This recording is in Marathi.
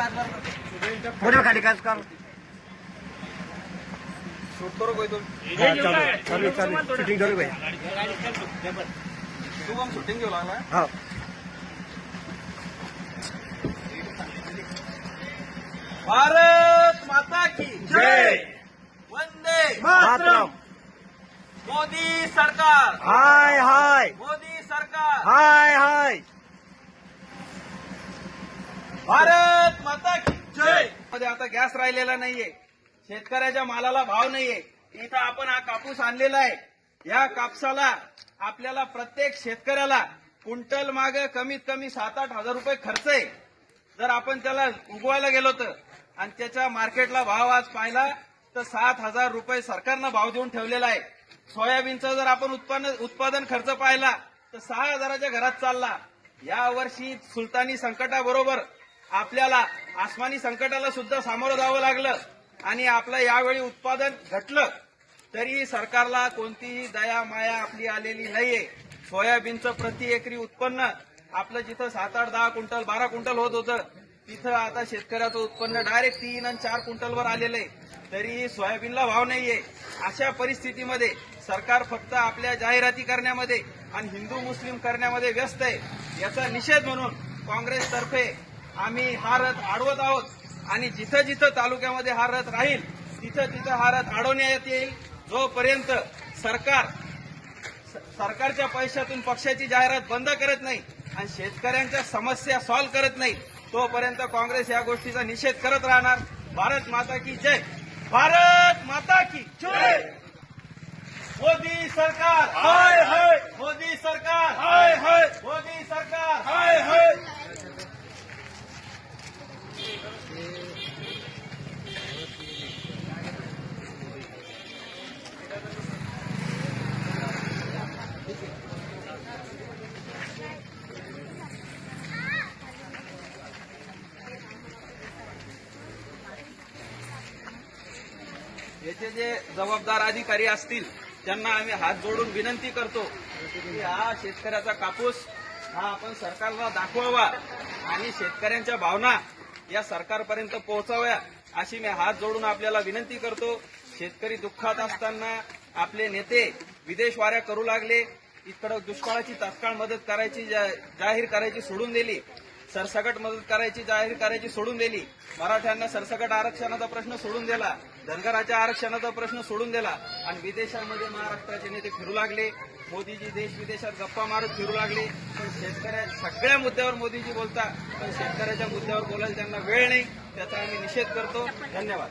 पुढे खाली काच कर शूट करू का इथून चालू चालू शूटिंग चालू भाई शुभम शूटिंग घेऊ लागला हो भारत माता की जय वंदे मातरम मोदी सरकार हाय हाय मोदी सरकार हाय हाय भारत गॅस राहिलेला नाहीये. शेतकऱ्याच्या मालाला भाव नाहीये. इथं आपण हा कापूस आणलेला आहे. या कापसाला आपल्याला प्रत्येक शेतकऱ्याला क्विंटल माग कमीत कमी सात आठ हजार रुपये खर्च आहे. जर आपण त्याला उगवायला गेलो तर आणि त्याच्या मार्केटला भाव आज पाहिला तर सात हजार रुपये सरकारनं भाव देऊन ठेवलेला आहे. सोयाबीनचा जर आपण उत्पन्न उत्पादन खर्च पाहिला तर सहा हजाराच्या घरात चालला. या वर्षी सुलतानी संकटाबरोबर आपल्याला आसमानी संकटाला सुद्धा सामोरं जावं लागलं आणि आपलं यावेळी उत्पादन घटलं तरी सरकारला कोणतीही दया माया आपली आलेली नाहीये. सोयाबीनचं प्रति एकरी उत्पन्न आपलं जिथं सात आठ दहा क्विंटल बारा क्विंटल होत होतं तिथं आता शेतकऱ्याचं उत्पन्न डायरेक्ट तीन आणि चार क्विंटलवर आलेलं आहे. तरीही सोयाबीनला भाव नाहीये. अशा परिस्थितीमध्ये सरकार फक्त आपल्या जाहिराती करण्यामध्ये आणि हिंदू मुस्लिम करण्यामध्ये व्यस्त आहे. याचा निषेध म्हणून काँग्रेसतर्फे आम्ही हा रथ अडवत आहोत. आणि जिथं जिथं तालुक्यामध्ये हा रथ राहील तिथं तिथं हा रथ अडवण्यात येईल. जोपर्यंत सरकार सरकारच्या पैशातून पक्षाची जाहिरात बंद करत नाही आणि शेतकऱ्यांच्या समस्या सॉल्व्ह करत नाही तोपर्यंत काँग्रेस या गोष्टीचा निषेध करत राहणार. भारत माता की जय. भारत माता की जय. मोदी सरकार. हाय हाय मोदी सरकार हाय हाय मोदी सरकार हाय हाय याचे जे जबाबदार अधिकारी असतील त्यांना आम्ही हात जोडून विनंती करतो की हा शेतकऱ्याचा कापूस हा आपण सरकारला दाखवावा आणि शेतकऱ्यांच्या भावना या सरकारपर्यंत पोहोचाव्या अशी मी हात जोडून आपल्याला विनंती करतो. शेतकरी दुःखात असताना आपले नेते विदेश वाऱ्या करू लागले. इकडं दुष्काळाची तात्काळ मदत करायची जा- जाहीर करायची सोडून दिली. सरसकट मदत करायची जाहीर करायची सोडून दिली. मराठ्यांना सरसकट आरक्षणाचा प्रश्न सोडून दिला. धनगराच्या आरक्षणाचा प्रश्न सोडून दिला. आणि विदेशांमध्ये महाराष्ट्राचे नेते फिरू लागले. मोदीजी देश विदेशात गप्पा मारत फिरू लागले. पण शेतकऱ्या सगळ्या मुद्द्यावर मोदीजी बोलता पण शेतकऱ्याच्या मुद्द्यावर बोलायला त्यांना वेळ नाही. त्याचा आम्ही निषेध करतो. धन्यवाद.